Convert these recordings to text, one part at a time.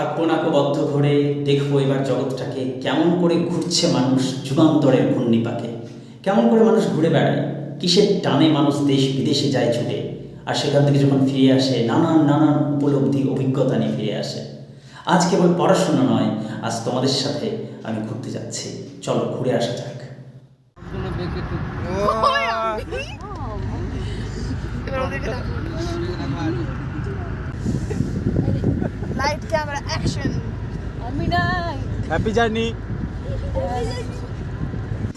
থাকব না বদ্ধ ঘরে দেখব এবার জগৎটাকে। কেমন করে ঘুরছে মানুষ যুগান্তরের ঘূর্ণিপাকে। কেমন করে মানুষ ঘুরে বেড়ায়। কিসের টানে মানুষ দেশ বিদেশে যায় ছুটে। আর সেখান থেকে যখন ফিরে আসে নানান নানান উপলব্ধি অভিজ্ঞতা নিয়ে ফিরে আসে। আজ কেবল পড়াশোনা নয় আজ তোমাদের সাথে আমি ঘুরতে যাচ্ছি। চলো ঘুরে আসা যাক। এবার লাইট ক্যামেরা অ্যাকশন আমি নাই হ্যাপি জার্নি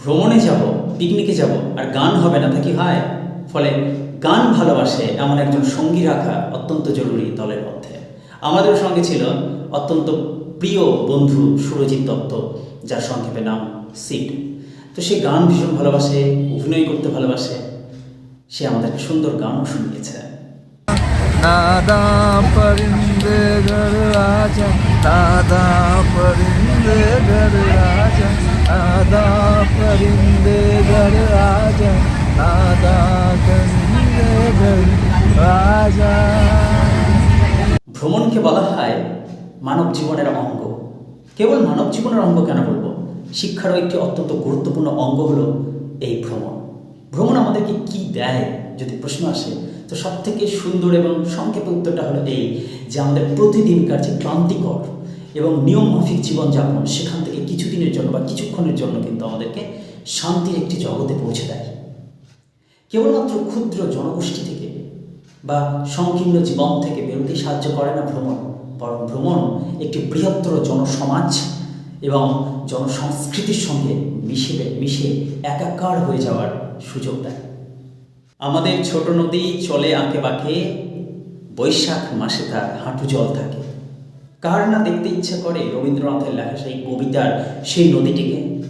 ভ্রমণে যাব পিকনিকে যাব আর গান হবে না তা কি হয়। ফলে গান ভালোবাসে এমন একজন সঙ্গী রাখা অত্যন্ত জরুরি দলের মধ্যে। আমাদের সঙ্গে ছিল অত্যন্ত প্রিয় বন্ধু সুরজিৎ দত্ত যার সংক্ষেপে নাম সিড তো সে গান ভীষণ ভালোবাসে অভিনয় করতে ভালোবাসে। সে আমাদেরকে সুন্দর গানও শুনিয়েছে। পরিন্দে ঘর রাজা, দাদা পরিন্দে ঘর রাজা, দাদা পরিন্দে ঘর রাজা, দাদা পরিন্দে ঘর রাজা। ভ্রমণকে বলা হয় মানব জীবনের অঙ্গ। কেবল মানব জীবনের অঙ্গ কেন বলব? শিক্ষারও একটি অত্যন্ত গুরুত্বপূর্ণ অঙ্গ হলো এই ভ্রমণ। ভ্রমণ আমাদেরকে কি দেয় যদি প্রশ্ন আসে তো সব থেকে সুন্দর এবং সংক্ষেপে উত্তরটা হলো এই, যে আমাদের প্রতিদিনকার যে ক্লান্তিকর এবং নিয়ম মাফিক জীবনযাপন সেখান থেকে কিছুদিনের জন্য বা কিছুক্ষণের জন্য কিন্তু আমাদেরকে শান্তির একটি জগতে পৌঁছে দেয়। কেবলমাত্র ক্ষুদ্র জনগোষ্ঠী থেকে বা সংকীর্ণ জীবন থেকে বেরোতে সাহায্য করে না ভ্রমণ, বরং ভ্রমণ একটি বৃহত্তর জনসমাজ এবং জনসংস্কৃতির সঙ্গে মিশে মিশে একাকার হয়ে যাওয়ার সুযোগ দেয়। আমাদের ছোট নদী চলে আঁকে বাঁকে, বৈশাখ মাসে তার হাঁটু জল থাকে। কার না দেখতে ইচ্ছা করে রবীন্দ্রনাথের লেখা সেই কবিতার সেই নদীটিকে?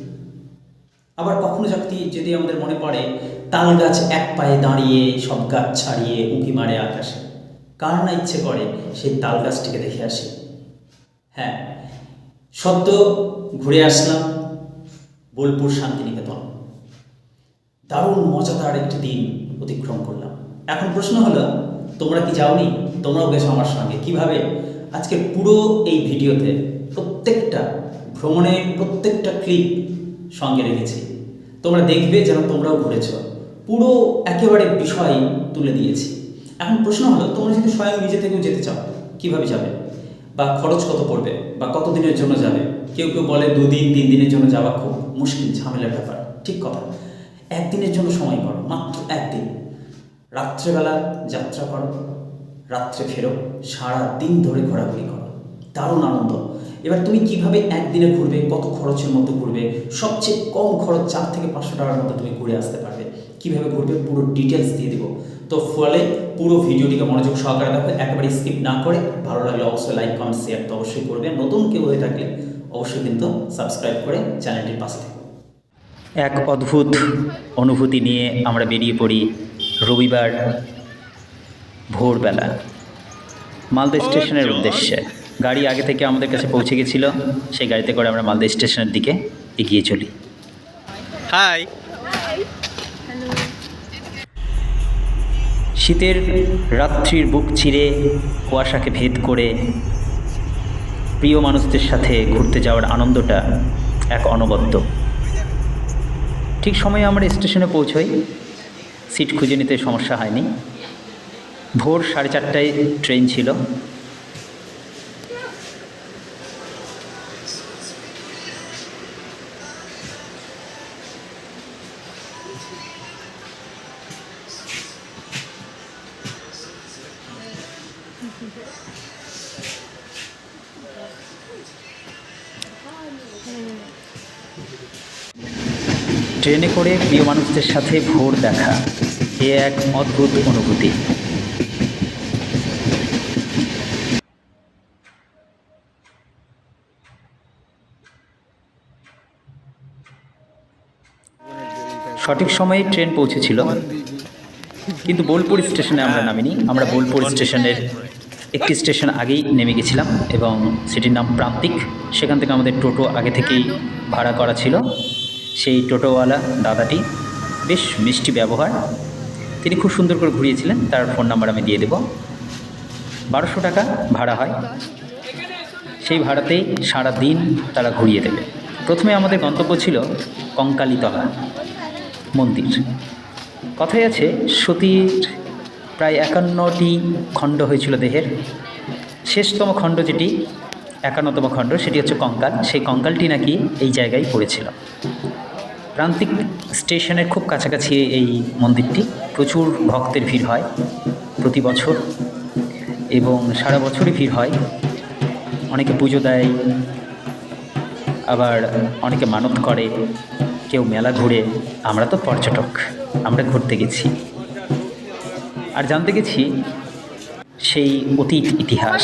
আবার কখনো যদি যদি আমাদের মনে পড়ে, তাল গাছ এক পায়ে দাঁড়িয়ে, সব গাছ ছাড়িয়ে উঁকি মারে আকাশে। কার না ইচ্ছে করে সেই তাল গাছটিকে দেখে আসি? হ্যাঁ সদ্য ঘুরে আসলাম বোলপুর শান্তিনিকেতন। দারুণ মজাদার একটি দিন অতিক্রম করলাম। এখন প্রশ্ন হলো, তোমরা কি যাওনি? তোমরাও গেছো আমার সঙ্গে। কীভাবে? আজকে পুরো এই ভিডিওতে প্রত্যেকটা ভ্রমণের প্রত্যেকটা ক্লিপ সঙ্গে রেখেছি। তোমরা দেখবে যেন তোমরাও ঘুরেছ। পুরো একেবারে বিষয় তুলে দিয়েছি। এখন প্রশ্ন হলো, তোমরা যদি স্বয়ং নিজে থেকেও যেতে চাও, কীভাবে যাবে? বা খরচ কত পড়বে? বা কত দিনের জন্য যাবে? কেউ কেউ বলে দুদিন তিন দিনের জন্য যাওয়া খুব মুশকিল, ঝামেলার ব্যাপার। ঠিক কথা। একদিনের জন্য সময় করো, মাত্র একদিন। রাত্রেবেলা যাত্রা করো, রাত্রে ফেরো সারা দিন ধরে ঘোরাঘুরি করো। দারুণ আনন্দ। এবার তুমি কীভাবে একদিনে ঘুরবে, কত খরচের মধ্যে ঘুরবে, সবচেয়ে কম খরচ চার থেকে পাঁচশো টাকার মধ্যে তুমি ঘুরে আসতে পারবে। কীভাবে ঘুরবে পুরো ডিটেলস দিয়ে দেবো। তো ফলে পুরো ভিডিওটিকে মনোযোগ সহকারে দেখো, একেবারে স্কিপ না করে, ভালো লাগলে অবশ্যই লাইক কমেন্ট শেয়ার তো অবশ্যই করবে। নতুন কেউ হয়ে থাকলে অবশ্যই কিন্তু সাবস্ক্রাইব করে চ্যানেলটির পাশে এক অদ্ভুত অনুভূতি নিয়ে আমরা বেরিয়ে পড়ি রবিবার ভোরবেলা মালদা স্টেশনের উদ্দেশ্যে। গাড়ি আগে থেকে আমাদের কাছে পৌঁছে গেছিল সেই গাড়িতে করে আমরা মালদা স্টেশনের দিকে এগিয়ে চলি। হাই। শীতের রাত্রির বুক চিরে কুয়াশাকে ভেদ করে প্রিয় মানুষদের সাথে ঘুরতে যাওয়ার আনন্দটা এক অনবদ্য। ঠিক সময়ে আমরা স্টেশনে পৌঁছই। সিট খুঁজে নিতে সমস্যা হয়নি। ভোর সাড়ে চারটায় ট্রেন ছিল। ট্রেনে করে প্রিয় মানুষদের সাথে ভোর দেখা। এ এক অদ্ভুত অনুভূতি। সঠিক সময়ে ট্রেন পৌঁছেছিল। কিন্তু বোলপুর স্টেশনে আমরা নামিনি। আমরা বোলপুর স্টেশনের একটি স্টেশন আগেই নেমে গেছিলাম এবং সেটির নাম প্রান্তিক। সেখান থেকে আমাদের টোটো আগে থেকেই ভাড়া করা ছিল। সেই টোটোওয়ালা দাদাটি, বেশ মিষ্টি ব্যবহার। তিনি খুব সুন্দর করে ঘুরিয়েছিলেন, তার ফোন নাম্বার আমি দিয়ে দেব। বারোশো টাকা ভাড়া হয়। সেই ভাড়াতেই সারা দিন তারা ঘুরিয়ে দেবে। প্রথমে আমাদের গন্তব্য ছিল কঙ্কালীতলা মন্দির। কথায় আছে, সতীর প্রায় একান্নটি খণ্ড হয়েছিল দেহের। শেষতম খণ্ড যেটি, একান্নতম খণ্ড, সেটি হচ্ছে কঙ্কাল। সেই কঙ্কালটি নাকি এই জায়গায় পড়েছিল। প্রান্তিক স্টেশনের খুব কাছাকাছি এই মন্দিরটি। প্রচুর ভক্তের ভিড় হয় প্রতি বছর এবং সারা বছরই ভিড় হয়। অনেকে পুজো দেয়, আবার অনেকে মানত করে, কেউ মেলা ঘুরে। আমরা তো পর্যটক, আমরা ঘুরতে গেছি। আর জানতে গেছি, সেই অতীত ইতিহাস,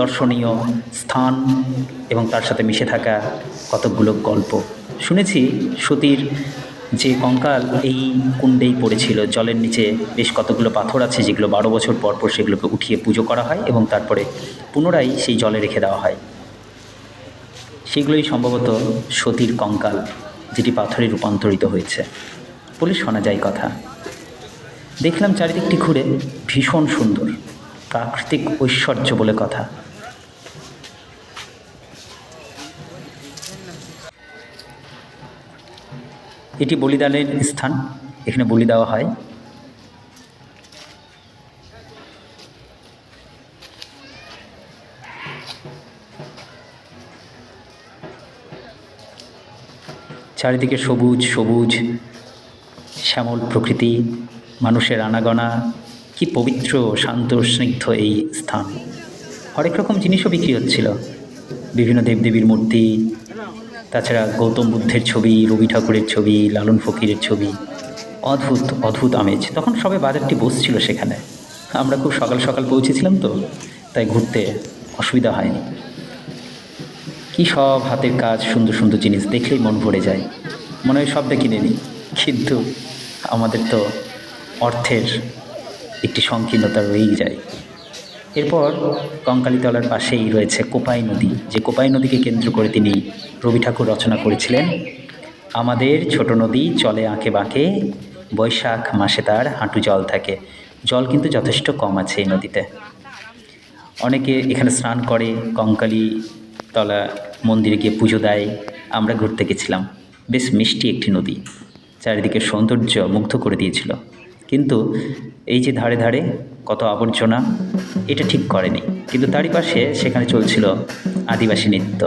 দর্শনীয় স্থান এবং তার সাথে মিশে থাকা কতকগুলো গল্প। শুনেছি সতীর যে কঙ্কাল, এই কুণ্ডেই পড়েছিল। জলের নিচে বেশ কতগুলো পাথর আছে যেগুলো বারো বছর পর পর সেগুলোকে উঠিয়ে পুজো করা হয় এবং তারপরে পুনরায় সেই জলে রেখে দেওয়া হয়। সেগুলোই সম্ভবত সতীর কঙ্কাল, যেটি পাথরে রূপান্তরিত হয়েছে। বলে শোনা যায় কথা। দেখলাম চারিদিকটি ঘুরে ভীষণ সুন্দর, প্রাকৃতিক ঐশ্বর্য বলে কথা। এটি বলিদানের স্থান, এখানে বলি দেওয়া হয়। চারিদিকে সবুজ সবুজ, শ্যামল প্রকৃতি, মানুষের আনাগোনা, কি পবিত্র, শান্ত, স্নিগ্ধ এই স্থান। হরেক রকম জিনিসও বিক্রি হচ্ছিল। বিভিন্ন দেবদেবীর মূর্তি তাছাড়া গৌতম বুদ্ধের ছবি, রবি ঠাকুরের ছবি, লালন ফকিরের ছবি, অদ্ভুত অদ্ভুত আমেজ। তখন সবে বাজারটি বসছিল সেখানে। আমরা খুব সকাল সকাল পৌঁছেছিলাম তো, তাই ঘুরতে অসুবিধা হয়নি। কি সব হাতের কাজ, সুন্দর সুন্দর জিনিস দেখলেই মন ভরে যায়। মনে হয় সবটা কিনে নিই। কিন্তু আমাদের তো অর্থের একটি সংকীর্ণতা রয়েই যায়। এরপর কঙ্কালীতলার পাশেই রয়েছে কোপাই নদী, যে কোপাই নদীকে কেন্দ্র করে তিনি রবি ঠাকুর রচনা করেছিলেন। আমাদের ছোট নদী চলে আঁকে বাঁকে, বৈশাখ মাসে তার হাঁটু জল থাকে। জল কিন্তু যথেষ্ট কম আছে এই নদীতে। অনেকে এখানে স্নান করে কঙ্কালী তলা মন্দিরে গিয়ে পুজো দেয়। আমরা ঘুরতে গেছিলাম। বেশ মিষ্টি একটি নদী। চারিদিকে সৌন্দর্য মুগ্ধ করে দিয়েছিল। কিন্তু এই যে ধারে ধারে কত আবর্জনা, এটা ঠিক করেনি। কিন্তু তারই পাশে সেখানে চলছিল আদিবাসী নৃত্য,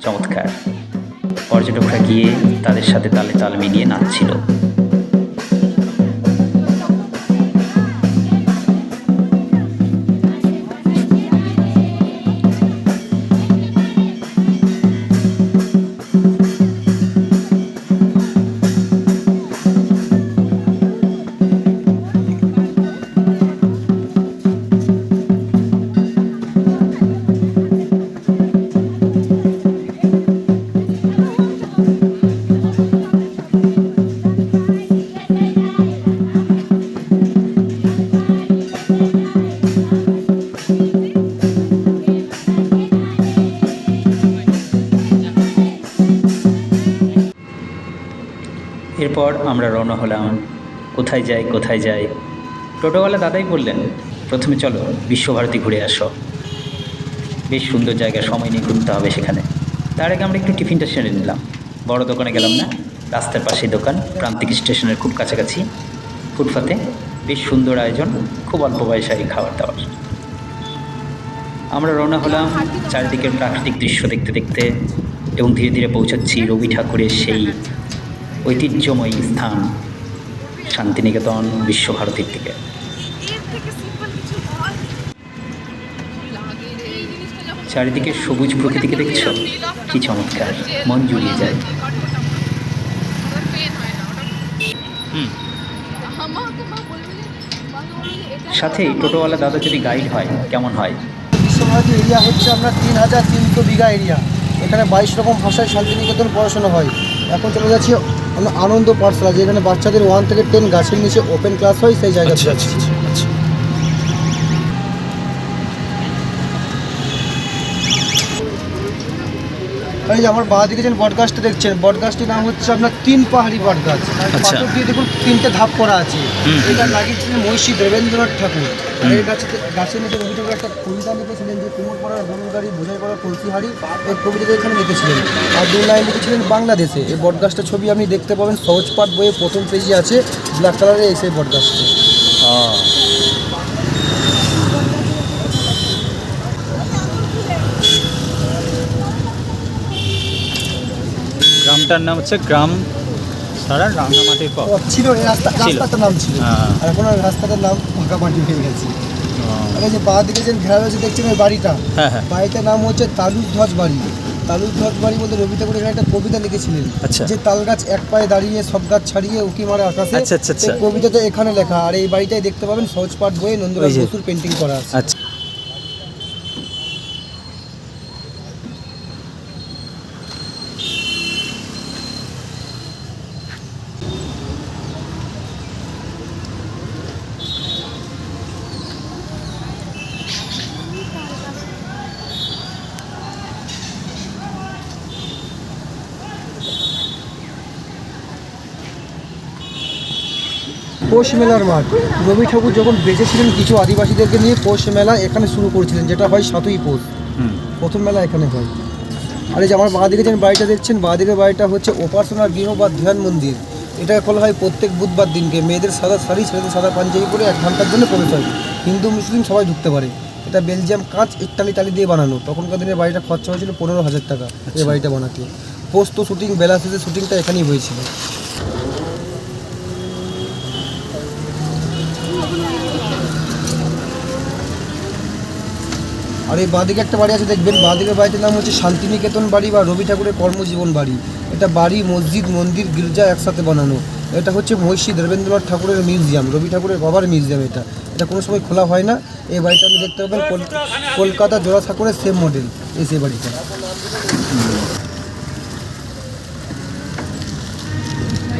চমৎকার। পর্যটকরা গিয়ে তাদের সাথে তালে তাল মিলিয়ে নাচছিল। আমরা রওনা হলাম। কোথায় যাই কোথায় যাই? টোটোওয়ালা দাদাই বললেন, প্রথমে চলো, বিশ্বভারতী ঘুরে আসো। বেশ সুন্দর জায়গা, সময় নিয়ে ঘুরতে হবে সেখানে। তার আগে আমরা একটু টিফিনটা সেরে নিলাম। বড় দোকানে গেলাম না? রাস্তার পাশেই দোকান, প্রান্তিক স্টেশনের খুব কাছাকাছি। ফুটপাতে বেশ সুন্দর আয়োজন, খুব অল্প পয়সায় খাবার দাবার। আমরা রওনা হলাম চারিদিকের প্রাকৃতিক দৃশ্য দেখতে দেখতে এবং ধীরে ধীরে পৌঁছাচ্ছি রবি ঠাকুরের সেই ঐতিহ্যময়ী স্থান, শান্তিনিকেতন, বিশ্বভারতীর থেকে চারিদিকে সবুজ প্রকৃতিকে দেখছ? কি চমৎকার। মন জুড়িয়ে যায়। সাথেই টোটোওয়ালা দাদা যদি গাইড হয়, কেমন হয়? বিশ্বভারতী এরিয়া হচ্ছে আমরা তিন হাজার তিনশো বিঘা এরিয়া। এখানে বাইশ রকম ভাষায় শান্তিনিকেতন পড়াশোনা হয়। এখন চলে যাচ্ছি আমরা আনন্দ পাঠশালা যেখানে বাচ্চাদের ওয়ান থেকে টেন গাছের নিচে ওপেন ক্লাস হয়, সেই জায়গা এই যে আমার বাঁ দিকে যে বটগাছটা দেখছেন বটগাছটির নাম হচ্ছে আপনার তিন পাহাড়ি বটগাছ পাথর দিয়ে দেখুন তিনটে ধাপ করা আছে। এটা লাগিয়েছিলেন মহিষী দেবেন্দ্রনাথ ঠাকুর। এই গাছে গাছের নিচে রবি ঠাকুর একটা কবিতা লিখেছিলেন যে কুমোর পাড়ার গাড়ি বোঝাই করা কলসি হাড়ি এই কবিতাটা এখানে লিখেছিলেন। আর দু লাইন লিখেছিলেন বাংলাদেশে। এই বটগাছটার ছবি আপনি দেখতে পাবেন। সহজ পাঠ বইয়ে প্রথম পেজে আছে। ব্ল্যাক কালারে এসে বটগাছটা গ্রামটার নাম হচ্ছে গ্রাম সারা রাঙ্গামাটির পর ও, ছিল এই রাস্তা রাস্তাটার নাম ছিল। হ্যাঁ। আর এখন রাস্তাটার নাম ফাঁকা মাটি হয়ে গেছে। আর যে বাঁ দিকে যে ঘেরা রয়েছে দেখছেন ওই বাড়িটা হ্যাঁ হ্যাঁ। বাড়িটার নাম হচ্ছে তালুক ধ্বজ বাড়ি। তালুক ধ্বজ বাড়ি বলতে রবি ঠাকুর এখানে একটা কবিতা লিখেছিলেন। আচ্ছা। যে তাল গাছ এক পায়ে দাঁড়িয়ে সব গাছ ছাড়িয়ে উকি মারে আকাশে। আচ্ছা, আচ্ছা। কবিতাটা এখানে লেখা। আর এই বাড়িটাই দেখতে পাবেন সহজ পাঠ বইয়ে নন্দরাজ বসুর পেন্টিং করা আছে। পৌষ মেলার মাঠ। রবি ঠাকুর যখন বেঁচেছিলেন কিছু আদিবাসীদেরকে নিয়ে পৌষ মেলা এখানে শুরু করেছিলেন যেটা হয় সাতই পৌষ। প্রথম মেলা এখানে হয়। আর এই যে আমার বাঁ দিকে যেন বাড়িটা দেখছেন বাঁ দিকের বাড়িটা হচ্ছে উপাসনা গৃহ বা ধ্যান মন্দির। এটা খোলা হয় প্রত্যেক বুধবার দিনকে। মেয়েদের সাদা শাড়ি ছেলেদের সাদা পাঞ্জাবি পরে এক ঘণ্টার জন্য প্রবেশ হয়। হিন্দু মুসলিম সবাই ঢুকতে পারে। এটা বেলজিয়াম কাঁচ ইটালি টালি দিয়ে বানানো। তখনকার দিনে বাড়িটা খরচা হয়েছিল পনেরো হাজার টাকা। এই বাড়িটা বানাতে। পোস্ত শুটিং বেলা শেষে শুটিংটা এখানেই হয়েছিল। আর এই বাঁদিকে একটা বাড়ি আছে, দেখবেন বাঁদিকের বাড়িটির নাম হচ্ছে শান্তিনিকেতন বাড়ি বা রবি ঠাকুরের কর্মজীবন বাড়ি। এটা বাড়ি, মসজিদ, মন্দির, গির্জা একসাথে বানানো। এটা হচ্ছে মহিষী দেবেন্দ্রনাথ ঠাকুরের মিউজিয়াম, রবি ঠাকুরের বাবার মিউজিয়াম এটা। এটা কোনো সময় খোলা হয় না। এই বাড়িটা আপনি দেখতে পাবেন, কল- কলকাতা জোড়া ঠাকুরের সেম মডেল এই সেই বাড়িটা।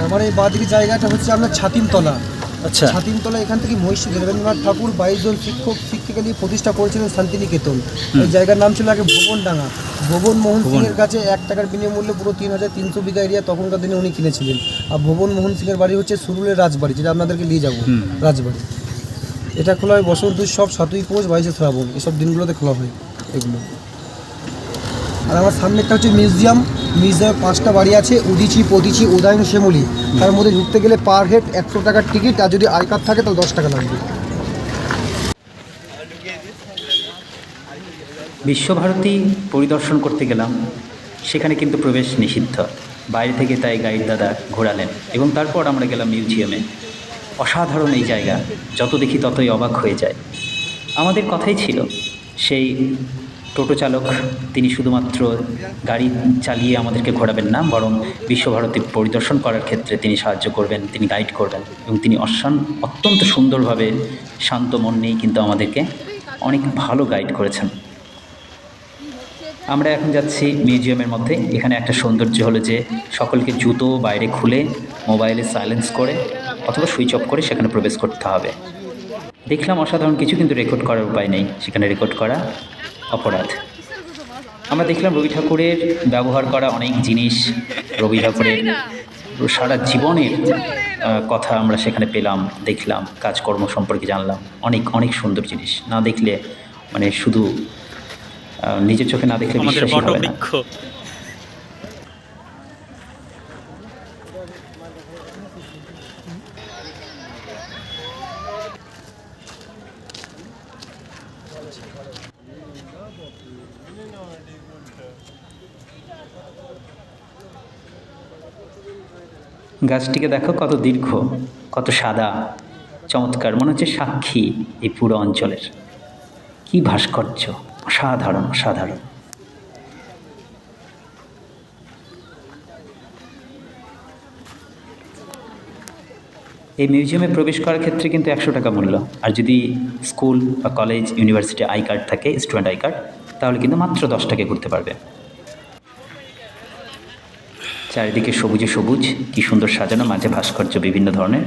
আমার এই বাঁদিকে জায়গাটা হচ্ছে আপনার ছাতিমতলা আচ্ছা। ছাতিমতলা এখান থেকে মহিষী দেবেন্দ্রনাথ ঠাকুর বাইশ জন শিক্ষক শিক্ষিকা নিয়ে প্রতিষ্ঠা করেছিলেন শান্তিনিকেতন। এই জায়গার নাম ছিল আগে ভুবনডাঙ্গা। ভুবন। মোহন সিং এর কাছে এক টাকার বিনিমূল্যে পুরো তিন হাজার তিনশো বিঘা এরিয়া তখনকার দিনে উনি কিনেছিলেন। আর ভুবন মোহন সিং এর বাড়ি হচ্ছে সুরুলের রাজবাড়ি যেটা আপনাদেরকে নিয়ে যাব। রাজবাড়ি। এটা খোলা হয় বসন্ত উৎসব সাতই পৌষ বাইশে শ্রাবণ। এসব দিনগুলোতে খোলা হয় এগুলো। আর আমার সামনে একটা হচ্ছে মিউজিয়াম। মিউজিয়ামে পাঁচটা বাড়ি আছে, উদিচি, পদিচি, উদয়ন, শ্যামলি। তার মধ্যে ঢুকতে গেলে পার হেড একশো টাকার টিকিট, আর যদি আই থাকে তাহলে দশ টাকা লাগবে। বিশ্বভারতী পরিদর্শন করতে গেলাম, সেখানে কিন্তু প্রবেশ নিষিদ্ধ। বাইরে থেকে তাই গাইড দাদা ঘোরালেন, এবং তারপর আমরা গেলাম মিউজিয়ামে। অসাধারণ এই জায়গা, যত দেখি ততই অবাক হয়ে যায়। আমাদের কথাই ছিল, সেই টোটো চালক, তিনি শুধুমাত্র গাড়ি চালিয়ে আমাদেরকে ঘোরাবেন না, বরং বিশ্বভারতী পরিদর্শন করার ক্ষেত্রে তিনি সাহায্য করবেন, তিনি গাইড করবেন এবং তিনি অশান অত্যন্ত সুন্দরভাবে শান্ত মন নিয়েই কিন্তু আমাদেরকে অনেক ভালো গাইড করেছেন। আমরা এখন যাচ্ছি মিউজিয়ামের মধ্যে। এখানে একটা সৌন্দর্য হলো যে সকলকে জুতো বাইরে খুলে মোবাইলে সাইলেন্স করে অথবা সুইচ অফ করে সেখানে প্রবেশ করতে হবে। দেখলাম অসাধারণ কিছু, কিন্তু রেকর্ড করার উপায় নেই। সেখানে রেকর্ড করা অপরাধ। আমরা দেখলাম রবি ঠাকুরের ব্যবহার করা অনেক জিনিস রবি ঠাকুরের। সারা জীবনের কথা আমরা সেখানে পেলাম দেখলাম কাজকর্ম সম্পর্কে জানলাম। অনেক অনেক সুন্দর জিনিস। না দেখলে মানে শুধু নিজের চোখে না দেখলে বিশ্বাসই হবে না। গাছটিকে দেখো কত দীর্ঘ, কত সাদা, চমৎকার, মনে হচ্ছে সাক্ষী এই পুরো অঞ্চলের। কি ভাস্কর্য, অসাধারণ অসাধারণ। এই মিউজিয়ামে প্রবেশ করার ক্ষেত্রে কিন্তু একশো টাকা মূল্য। আর যদি স্কুল বা কলেজ ইউনিভার্সিটি আই কার্ড থাকে, স্টুডেন্ট আই কার্ড, তাহলে কিন্তু মাত্র দশ টাকায় ঘুরতে পারবে। চারিদিকে সবুজে সবুজ কি সুন্দর সাজানো মাঝে ভাস্কর্য বিভিন্ন ধরনের।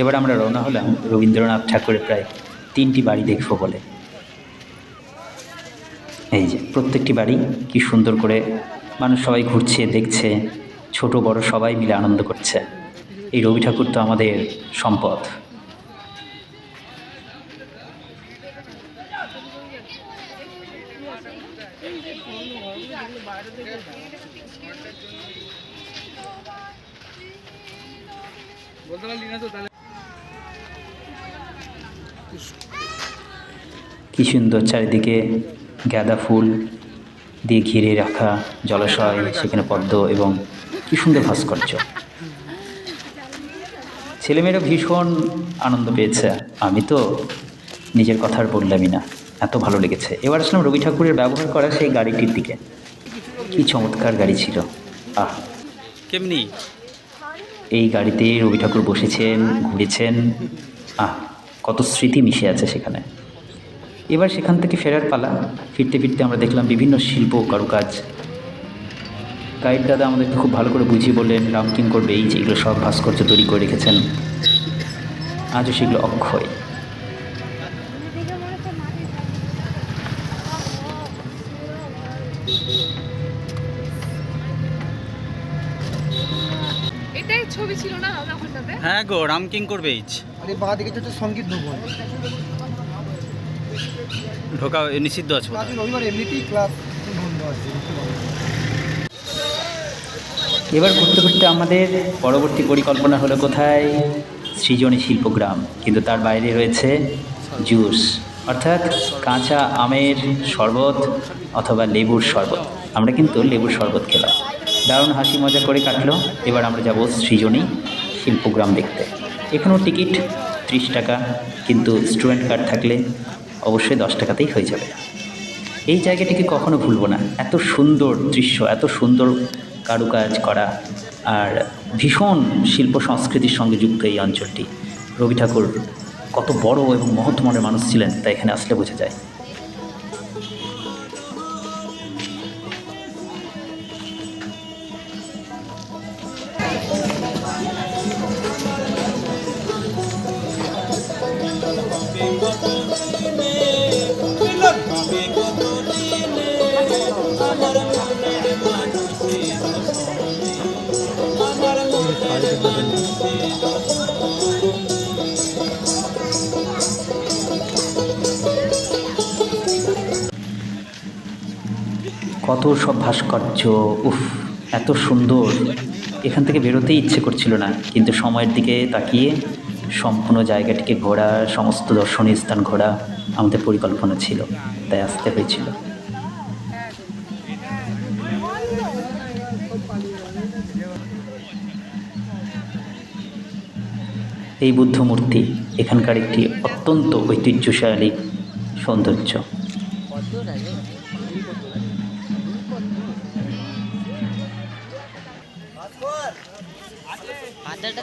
এবার আমরা রওনা হলাম রবীন্দ্রনাথ ঠাকুরের প্রায় তিনটি বাড়ি দেখব বলে। এই যে, প্রত্যেকটি বাড়ি কি সুন্দর করে মানুষ সবাই ঘুরছে, দেখছে, ছোট বড় সবাই মিলে আনন্দ করছে। এই রবি ঠাকুর তো আমাদের সম্পদ। কি সুন্দর চারিদিকে গাঁদা ফুল দিয়ে ঘিরে রাখা জলাশয় সেখানে পদ্ম এবং কি সুন্দর ভাস্কর্য। ছেলেমেয়েরা ভীষণ আনন্দ পেয়েছে। আমি তো নিজের কথার বললামই না। এত ভালো লেগেছে। এবার আসলাম রবি ঠাকুরের ব্যবহার করা সেই গাড়িটির দিকে। কি চমৎকার গাড়ি ছিল। আহ! কেমনি? এই গাড়িতে রবি ঠাকুর বসেছেন ঘুরেছেন। আহ! কত স্মৃতি মিশে আছে সেখানে। এবার সেখান থেকে ফেরার পালা। ফিরতে ফিরতে আমরা দেখলাম বিভিন্ন শিল্প কারুকাজ। গাইড দাদা আমাদেরকে খুব ভালো করে বুঝিয়ে বললেন রামকিং করবে এই যে এগুলো সব ভাস্কর্য তৈরি করে রেখেছেন। আজও সেগুলো অক্ষয়। ছবি ছিল না হ্যাঁ গো রামকিং করবে আর এই বাঁ দিকে সংগীত ভবন। ঢোকা নিষিদ্ধ আছে রবিবার এমনিতেই ক্লাব বন্ধ আছে এবার ঘুরতে ঘুরতে আমাদের পরবর্তী পরিকল্পনা হলো কোথায়? সৃজনী শিল্পগ্রাম। কিন্তু তার বাইরে রয়েছে জুস অর্থাৎ কাঁচা আমের শরবত অথবা লেবুর শরবত। আমরা কিন্তু লেবুর শরবত খেলাম। দারুণ হাসি মজা করে কাটলো। এবার আমরা যাব সৃজনী শিল্পগ্রাম দেখতে। এখানেও টিকিট ত্রিশ টাকা কিন্তু স্টুডেন্ট কার্ড থাকলে অবশ্যই দশ টাকাতেই হয়ে যাবে। এই জায়গাটিকে কখনো ভুলবো না। এত সুন্দর দৃশ্য, এত সুন্দর কারুকাজ করা আর ভীষণ শিল্প সংস্কৃতির সঙ্গে যুক্ত এই অঞ্চলটি। রবি ঠাকুর কত বড় এবং মহৎ মানুষ ছিলেন, তা এখানে আসলে বোঝা যায়। কত সব ভাস্কর্য, উফ, এত সুন্দর। এখান থেকে বেরোতেই ইচ্ছে করছিল না, কিন্তু সময়ের দিকে তাকিয়ে সম্পূর্ণ জায়গাটিকে ঘোরা, সমস্ত দর্শনীয় স্থান ঘোরা আমাদের পরিকল্পনা ছিল, তাই আসতে হয়েছিল। এই বুদ্ধ মূর্তি এখানকার একটি অত্যন্ত ঐতিহ্যশালী সৌন্দর্য। পাতাটা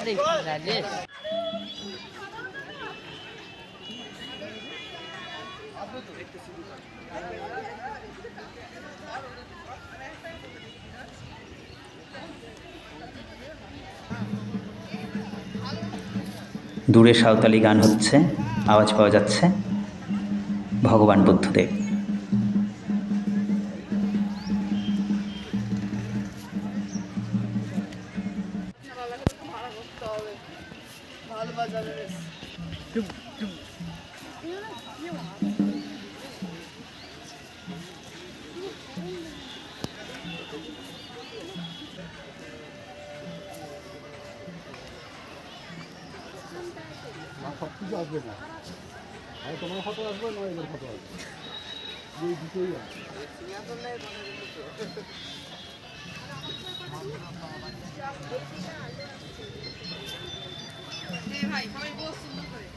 দূরে সাঁওতালি গান হচ্ছে আওয়াজ পাওয়া যাচ্ছে। ভগবান বুদ্ধদেব। সব কিছু আসবে না আর তোমার ফটো আসবে না এদের ফটো আসবে এই দুটোই আসবে ভাই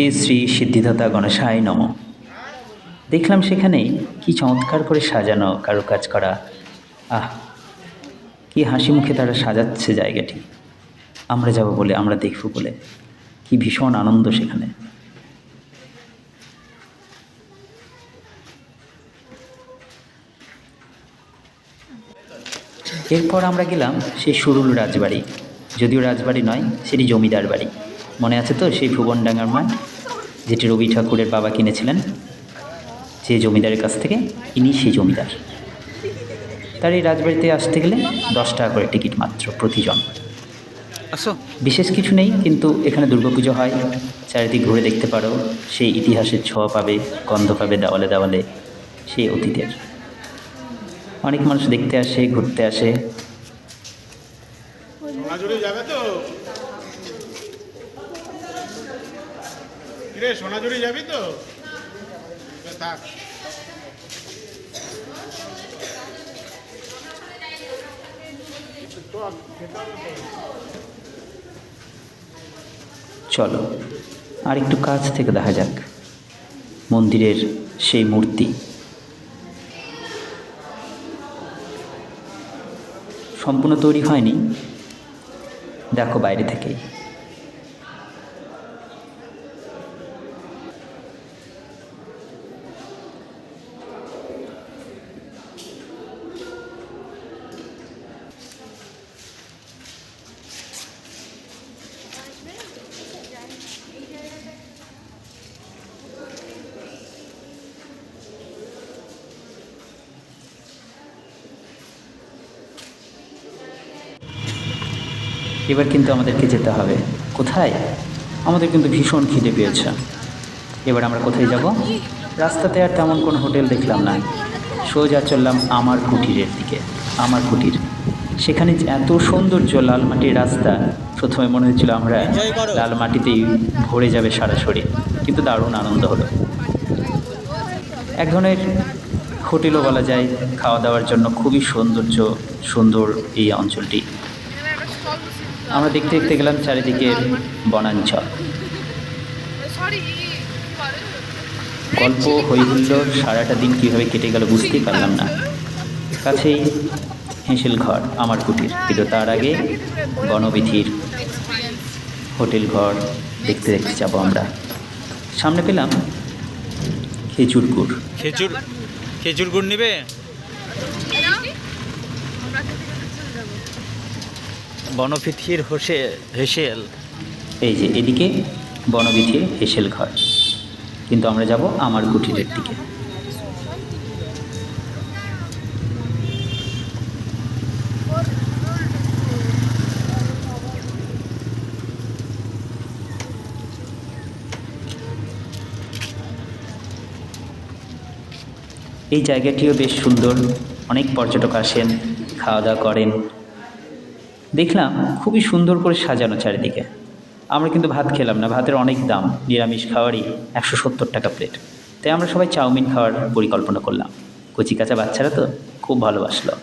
শ্রী শ্রী সিদ্ধিদাতা গণেশায় নম। দেখলাম সেখানে কি চমৎকার করে সাজানো কারুকাজ করা। আহ, কি হাসি মুখে তারা সাজাচ্ছে জায়গাটি। আমরা যাব বলে, আমরা দেখব বলে। কি ভীষণ আনন্দ সেখানে। এরপর আমরা গেলাম সেই সুরুল রাজবাড়ি। যদিও রাজবাড়ি নয়, সেটি জমিদার বাড়ি। মনে আছে তো? সেই ভুবনডাঙ্গার মাঠ যেটি রবি ঠাকুরের বাবা কিনেছিলেন যে জমিদারের কাছ থেকে ইনি সেই জমিদার। তার এই রাজবাড়িতে আসতে গেলে দশ টাকা করে টিকিট মাত্র প্রতিজন। আসো। বিশেষ কিছু নেই কিন্তু এখানে দুর্গাপুজো হয়। চারিদিক ঘুরে দেখতে পারো সেই ইতিহাসের ছোঁয়া পাবে গন্ধ পাবে দেওয়ালে দেওয়ালে সেই অতীতের। অনেক মানুষ দেখতে আসে ঘুরতে আসে সোনাঝুরি যাবে তো কিরে, সোনাঝুরি যাবি তো? থাক। চলো, আর একটু কাছ থেকে দেখা যাক। মন্দিরের সেই মূর্তি। সম্পূর্ণ তৈরি হয়নি। দেখো বাইরে থেকেই। এবার কিন্তু আমাদেরকে যেতে হবে। কোথায়? আমাদের কিন্তু ভীষণ খিদে পেয়েছে। এবার আমরা কোথায় যাব? রাস্তাতে আর তেমন কোনো হোটেল দেখলাম না। সোজা চললাম আমার কুটিরের দিকে আমার কুটির। সেখানে এত সৌন্দর্য লাল মাটির রাস্তা প্রথমে মনে হচ্ছিল আমরা লাল মাটিতেই ভরে যাবে সারা শরীর কিন্তু দারুণ আনন্দ হলো। এক ধরনের হোটেলও বলা যায় খাওয়া দাওয়ার জন্য খুবই সৌন্দর্য সুন্দর এই অঞ্চলটি এখানে একটা স্টল বসিয়ে আমরা দেখতে দেখতে গেলাম চারিদিকের বনাঞ্চল। গল্প হইহুল্লোর সারাটা দিন কীভাবে কেটে গেল বুঝতেই পারলাম না। কাছেই হেঁসেল ঘর, আমার কুটির, কিন্তু তার আগে বনবিধির হোটেল ঘর দেখতে দেখতে যাব আমরা। সামনে পেলাম খেজুর গুড়। খেজুর খেজুর গুড় নিবে আমরা খেতে খেতে চলে যাব বনফিথির হোসে, হেসেল। এই যে এদিকে বনবিধির হেসেল ঘর। কিন্তু আমরা যাব আমার কুটিরের দিকে। এই জায়গাটিও বেশ সুন্দর। অনেক পর্যটক আসেন খাওয়া দাওয়া করেন। দেখলাম খুবই সুন্দর করে সাজানো চারিদিকে। আমরা কিন্তু ভাত খেলাম না, ভাতের অনেক দাম, নিরামিষ খাওয়ারই একশো সত্তর টাকা প্লেট তাই আমরা সবাই চাউমিন খাওয়ার পরিকল্পনা করলাম। কচি কাঁচা বাচ্চারা তো খুব ভালোবাসলো।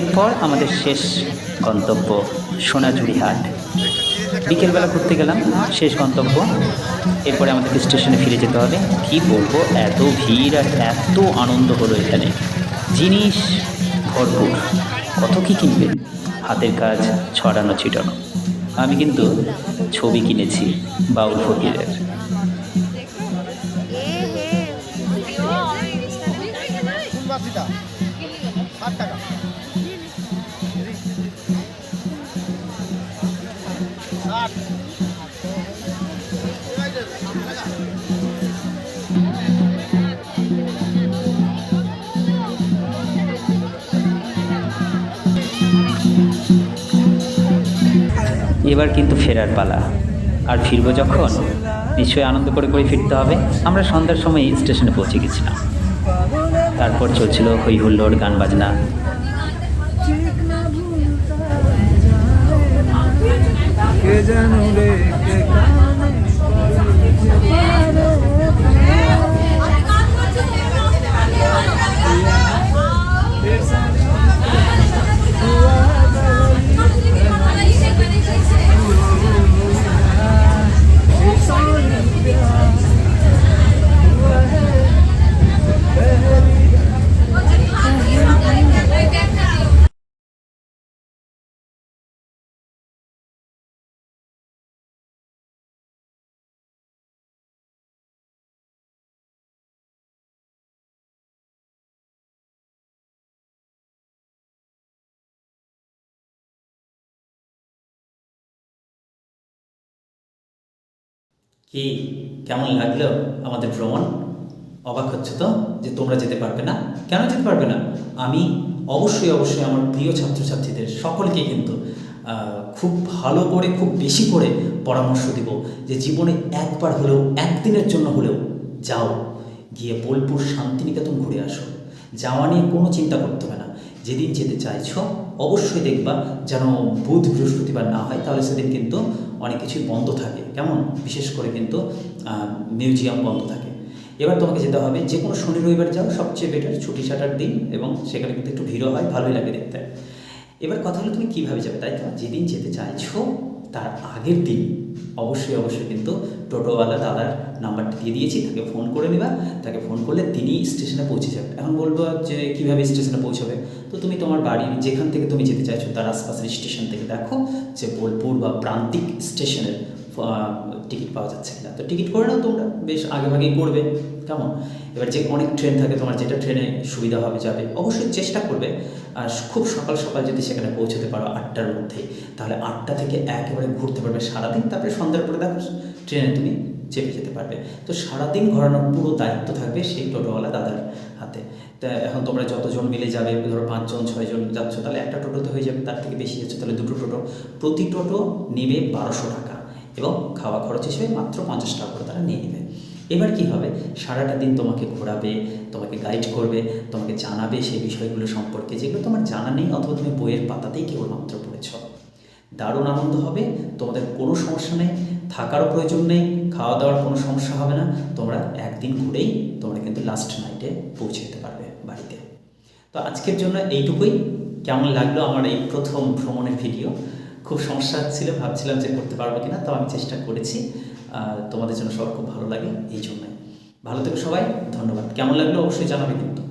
এরপর আমাদের শেষ গন্তব্য সোনাঝুরি হাট। বিকেলবেলা ঘুরতে গেলাম, শেষ গন্তব্য। এরপরে আমাদেরকে স্টেশনে ফিরে যেতে হবে। কি বলব, এত ভিড় আর এত আনন্দ হলো এখানে। জিনিস ভরপুর। কত কী কিনবে? হাতের কাজ, ছড়ানো ছিটানো। আমি কিন্তু ছবি কিনেছি, বাউল ফকিরের। এবার কিন্তু ফেরার পালা। আর ফিরবো যখন, নিশ্চয়ই আনন্দ করে করে ফিরতে হবে। আমরা সন্ধ্যার সময় স্টেশনে পৌঁছে গেছিলাম। তারপর চলছিল হই হুল্লোড় গান বাজনা। কে জানো রে কে, কেমন লাগল আমাদের ভ্রমণ? অবাক হচ্ছে তো যে তোমরা যেতে পারবে না? কেন যেতে পারবে না? আমি অবশ্যই অবশ্যই আমার প্রিয় ছাত্রছাত্রীদের সকলকে কিন্তু খুব ভালো করে, খুব বেশি করে পরামর্শ দিব যে জীবনে একবার হলেও, একদিনের জন্য হলেও যাও। গিয়ে বোলপুর শান্তিনিকেতন ঘুরে আসো। যাওয়া নিয়ে কোনো চিন্তা করতে হবে না। যেদিন যেতে চাইছো, অবশ্যই দেখবা যেন বুধ বৃহস্পতিবার না হয়, তাহলে সেদিন কিন্তু অনেক কিছুই বন্ধ থাকে। কেমন? বিশেষ করে কিন্তু মিউজিয়াম বন্ধ থাকে। এবার তোমাকে যেতে হবে যে কোনো শনি রবিবার যাও, সবচেয়ে বেটার ছুটি ছাটার দিন এবং সেখানে কিন্তু একটু ভিড়ও হয়, ভালোই লাগে দেখতে। এবার কথা হলো তুমি কীভাবে যাবে, তাই তো? যেদিন যেতে চাইছো, তার আগের দিন অবশ্যই অবশ্যই কিন্তু টোটোওয়ালা দাদার নাম্বারটা দিয়ে দিয়েছি, তাকে ফোন করে নেবা। তাকে ফোন করলে তিনি স্টেশনে পৌঁছে যাবে। এখন বলব যে, কীভাবে স্টেশনে পৌঁছবে? তো তুমি তোমার বাড়ির যেখান থেকে তুমি যেতে চাইছো, তার আশপাশের স্টেশন থেকে দেখো যে, বোলপুর বা প্রান্তিক স্টেশনের টিকিট পাওয়া যাচ্ছে কিনা। তো টিকিট করে নাও তোমরা, বেশ আগে ভাগেই করবে, কেমন? এবার যে অনেক ট্রেন থাকে, তোমার যেটা ট্রেনে সুবিধা হবে যাবে, অবশ্যই চেষ্টা করবে। আর খুব সকাল সকাল যদি সেখানে পৌঁছতে পারো আটটার মধ্যে, তাহলে আটটা থেকে একেবারে ঘুরতে পারবে সারাদিন, তারপরে সন্ধ্যার পরে দেখো ট্রেনে তুমি চেপে যেতে পারবে। তো সারাদিন ঘোরানোর পুরো দায়িত্ব থাকবে সেই টোটোওয়ালা দাদার হাতে। তা এখন তোমরা যতজন মিলে যাবে, ধরো পাঁচজন, ছয়জন যাচ্ছ, তাহলে একটা টোটোতে হয়ে যাবে, তার থেকে বেশি যাচ্ছে, তাহলে দুটো টোটো। প্রতি টোটো নেবে বারোশো টাকা। এবং খাওয়া খরচ হিসেবে মাত্র পঞ্চাশ টাকা করে তারা নিয়ে নেবে। এবার কি হবে? সারাটা দিন তোমাকে ঘোরাবে, তোমাকে গাইড করবে, তোমাকে জানাবে সেই বিষয়গুলো সম্পর্কে যেগুলো তোমার জানা নেই অথবা তুমি বইয়ের পাতাতেই কেবলমাত্র পড়েছ। দারুণ আনন্দ হবে, তোমাদের কোনো সমস্যা নেই, থাকারও প্রয়োজন নেই খাওয়া দাওয়ার কোনো সমস্যা হবে না, তোমরা একদিন ঘুরেই তোমরা কিন্তু লাস্ট নাইটে পৌঁছে যেতে পারবে বাড়িতে। তো আজকের জন্য এইটুকুই। কেমন লাগল আমার এই প্রথম ভ্রমণের ভিডিও খুব সমস্যা ছিল, ভাবছিলাম যে করতে পারব কিনা তো আমি চেষ্টা করেছি। তোমাদের জন্য সবার খুব ভালো লাগে, এই জন্যই। ভালো থেকো সবাই, ধন্যবাদ। কেমন লাগল অবশ্যই জানাবে কিন্তু।